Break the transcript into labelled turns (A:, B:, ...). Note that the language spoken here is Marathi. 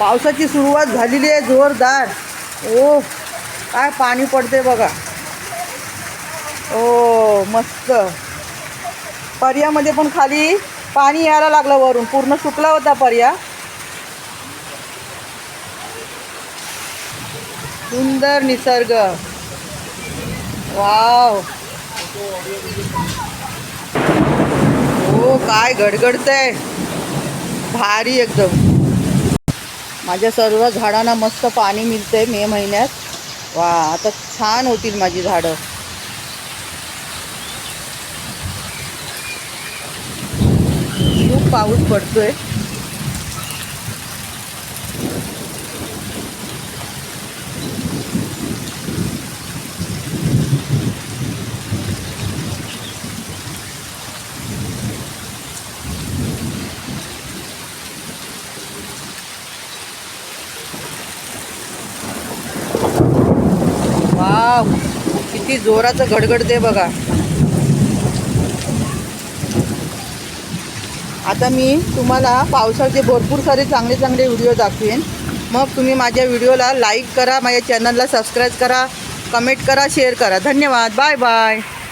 A: पावसाची सुरुवात झालेली आहे जोरदार. ओ काय पाणी पडते बघा. ओ मस्त. पर्यामध्ये पण खाली पाणी यायला लागलं वरून. पूर्ण सुकला होता पर्या. सुंदर निसर्ग. वाव. हो काय गडगडतंय. भारी एकदम. माझ्या सर्व झाडांना मस्त पाणी मिळतंय मे महिन्यात. वा आता छान होतील माझी झाडं. खूप पाऊस पडतोय. वाव. किती जोराचं गडगडते बघा. आता मी तुम्हाला पावसाचे भरपूर सारे चांगले चांगले व्हिडिओ दाखवेन. मग तुम्ही माझ्या व्हिडिओला लाईक करा माझ्या चॅनलला सबस्क्राईब करा कमेंट करा शेअर करा. धन्यवाद. Bye bye